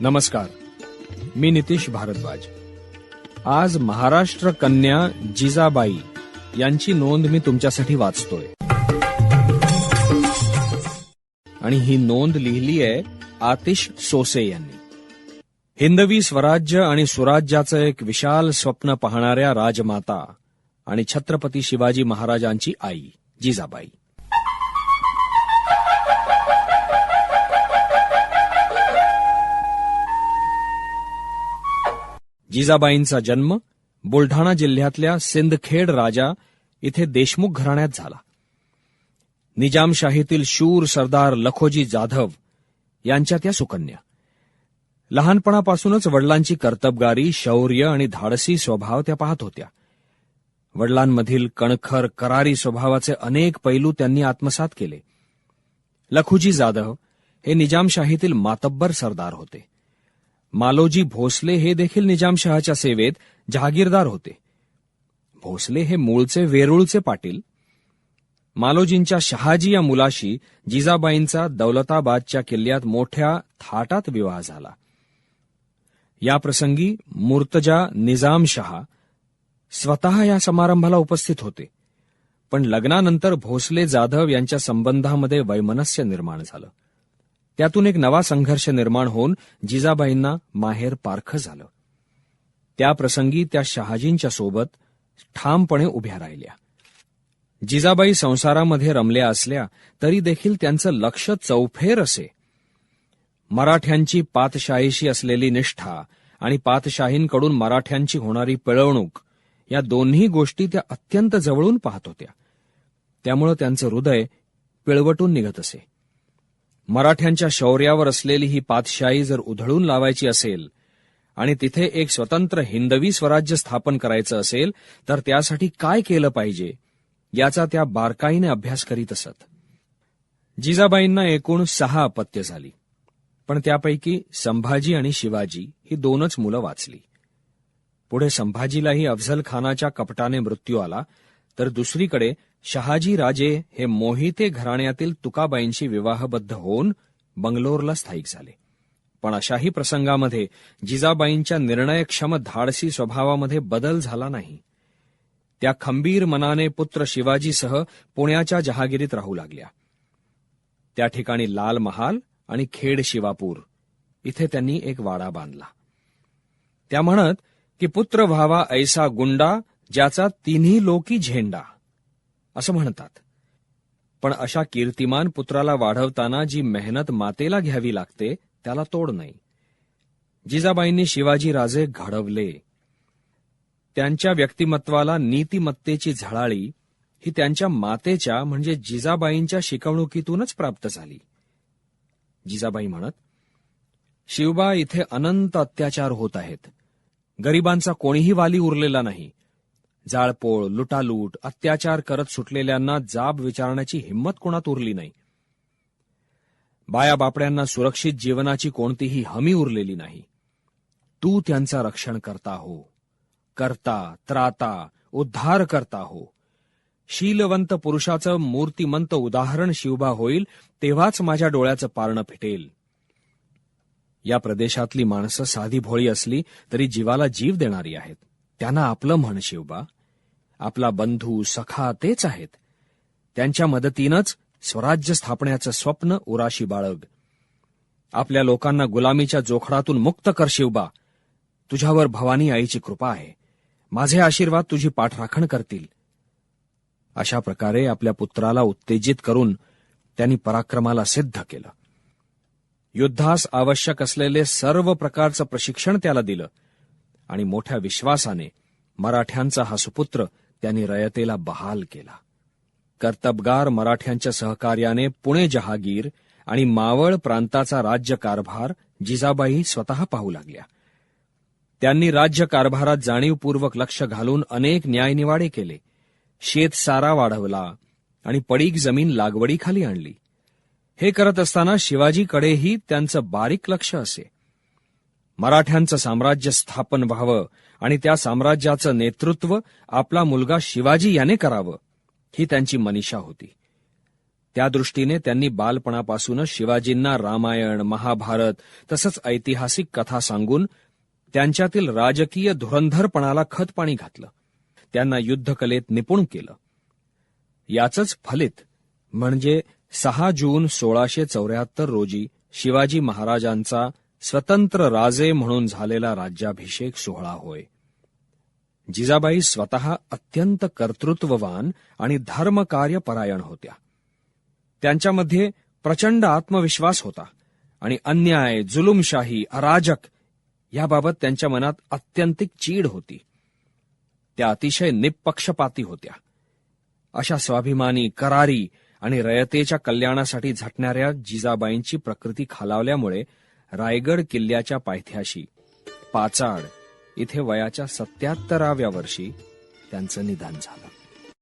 नमस्कार. मी नितीश भारद्वाज. आज महाराष्ट्र कन्या जिजाबाई यांची नोंद मी तुमच्यासाठी वाचतोय. आणि ही नोंद लिहिली आहे आतिश सोसे यांनी. हिंदवी स्वराज्य आणि सुराज्याचं एक विशाल स्वप्न पाहणाऱ्या राजमाता आणि छत्रपती शिवाजी महाराजांची आई जिजाबाई. जिजाबाईंचा जन्म बुलढाणा जिल्ह्यातल्या सिंदखेड राजा इथे देशमुख घराण्यात झाला. निजामशाहीतील शूर सरदार लखोजी जाधव यांच्या त्या सुकन्या. लहानपणापासूनच वडिलांची कर्तबगारी शौर्य आणि धाडसी स्वभाव त्या पाहत होत्या. वडिलांमधील कणखर करारी स्वभावाचे अनेक पैलू त्यांनी आत्मसात केले. लखुजी जाधव हे निजामशाहीतील मातब्बर सरदार होते. मालोजी भोसले हे देखील निजामशहाच्या सेवेत जहागीरदार होते. भोसले हे मूळचे वेरूळचे पाटील. मालोजींच्या शहाजी या मुलाशी जिजाबाईंचा दौलताबादच्या किल्ल्यात मोठ्या थाटात विवाह झाला. या प्रसंगी मुर्तजा निजाम शहा स्वतः या समारंभाला उपस्थित होते. पण लग्नानंतर भोसले जाधव यांच्या संबंधामध्ये वैमनस्य निर्माण झालं. त्यातून एक नवा संघर्ष निर्माण होऊन जिजाबाईंना माहेर पारखं झालं. त्या प्रसंगी त्या शहाजींच्या सोबत ठामपणे उभ्या राहिल्या. जिजाबाई संसारामध्ये रमल्या असल्या तरी देखील त्यांचं लक्ष चौफेर असे. मराठ्यांची पातशाहीशी असलेली निष्ठा आणि पातशाहींकडून मराठ्यांची होणारी पिळवणूक या दोन्ही गोष्टी त्या अत्यंत जवळून पाहत होत्या. त्यामुळं त्यांचं हृदय पिळवटून निघत असे. मराठ्यांच्या शौर्यावर असलेली ही पातशाही जर उधळून लावायची असेल आणि तिथे एक स्वतंत्र हिंदवी स्वराज्य स्थापन करायचं असेल तर त्यासाठी काय केलं पाहिजे याचा त्या बारकाईने अभ्यास करीत असत. जिजाबाईंना एकूण सहा अपत्य झाली. पण त्यापैकी संभाजी आणि शिवाजी ही दोनच मुलं वाचली. पुढे संभाजीलाही अफझल खानाच्या कपटाने मृत्यू आला तर दुसरीकडे शहाजी राजे हे मोहिते घराण्यातील तुकाबाईंशी विवाहबद्ध होऊन बंगलोरला स्थायिक झाले. पण अशाही प्रसंगामध्ये जिजाबाईंच्या निर्णयक्षम धाडसी स्वभावामध्ये बदल झाला नाही. त्या खंबीर मनाने पुत्र शिवाजीसह पुण्याच्या जहागिरीत राहू लागल्या. त्या ठिकाणी लाल महाल आणि खेड शिवापूर इथे त्यांनी एक वाडा बांधला. त्या म्हणत की पुत्र व्हावा ऐसा गुंडा ज्याचा तिन्ही लोकी झेंडा असं म्हणतात. पण अशा कीर्तिमान पुत्राला वाढवताना जी मेहनत मातेला घ्यावी लागते त्याला तोड नाही. जिजाबाईंनी शिवाजी राजे घडवले. त्यांच्या व्यक्तिमत्वाला नीतिमत्तेची झळाळी ही त्यांच्या मातेच्या म्हणजे जिजाबाईंच्या शिकवणुकीतूनच प्राप्त झाली. जिजाबाई म्हणत शिवबा इथे अनंत अत्याचार होत आहेत. गरिबांचा कोणीही वाली उरलेला नाही. जाळपोळ लुटालूट अत्याचार करत सुटलेल्यांना जाब विचारण्याची हिंमत कोणात उरली नाही? बाया बापड्यांना सुरक्षित जीवनाची कोणतीही हमी उरलेली नाही. तू त्यांचा रक्षण करता हो. करता त्राता उद्धार करता हो. शीलवंत पुरुषाचं मूर्तिमंत उदाहरण शिवबा होईल तेव्हाच माझ्या डोळ्याचं पारणं फिटेल. या प्रदेशातली माणसं साधी भोळी असली तरी जीवाला जीव देणारी आहेत. त्यांना आपलं म्हण शिवबा. आपला बंधू सखा तेच आहेत. त्यांच्या मदतीनंच स्वराज्य स्थापण्याचं स्वप्न उराशी बाळग. आपल्या लोकांना गुलामीच्या जोखडातून मुक्त कर शिवबा. तुझ्यावर भवानी आईची कृपा आहे. माझे आशीर्वाद तुझी पाठराखण करतील. अशा प्रकारे आपल्या पुत्राला उत्तेजित करून त्यांनी पराक्रमाला सिद्ध केलं. युद्धास आवश्यक असलेले सर्व प्रकारचं प्रशिक्षण त्याला दिलं आणि मोठ्या विश्वासाने मराठ्यांचा हा सुपुत्र त्यांनी रयतेला बहाल केला. कर्तबगार मराठ्यांच्या सहकार्याने पुणे जहागीर आणि मावळ प्रांताचा राज्यकारभार जिजाबाई स्वतः पाहू लागल्या. त्यांनी राज्यकारभारात जाणीवपूर्वक लक्ष घालून अनेक न्यायनिवाडे केले. शेतसारा वाढवला आणि पडीक जमीन लागवडीखाली आणली. हे करत असताना शिवाजीकडेही त्यांचं बारीक लक्ष असे. मराठ्यांचं साम्राज्य स्थापन व्हावं आणि त्या साम्राज्याचं नेतृत्व आपला मुलगा शिवाजी याने करावं ही त्यांची मनीषा होती. त्या दृष्टीने त्यांनी बालपणापासूनच शिवाजींना रामायण महाभारत तसंच ऐतिहासिक कथा सांगून त्यांच्यातील राजकीय धुरंधरपणाला खतपाणी घातलं. त्यांना युद्धकलेत निपुण केलं. याचंच फलित म्हणजे सहा जून सोळाशे चौऱ्याहत्तर रोजी शिवाजी महाराजांचा स्वतंत्र राजे म्हणून झालेला राज्याभिषेक सोहळा होय. जिजाबाई स्वतः अत्यंत कर्तृत्ववान आणि धर्मकार्य परायण होत्या. त्यांच्यामध्ये प्रचंड आत्मविश्वास होता आणि अन्याय जुलुमशाही अराजक याबाबत त्यांच्या मनात अत्यंतिक चीड होती. त्या अतिशय निपक्षपाती होत्या. अशा स्वाभिमानी करारी आणि रयतेच्या कल्याणासाठी झटणाऱ्या जिजाबाईंची प्रकृती खालावल्यामुळे रायगड किल्ल्याच्या पायथ्याशी. पाचाड इथे वयाच्या सत्याहत्तराव्या वर्षी त्यांचं निधन झालं.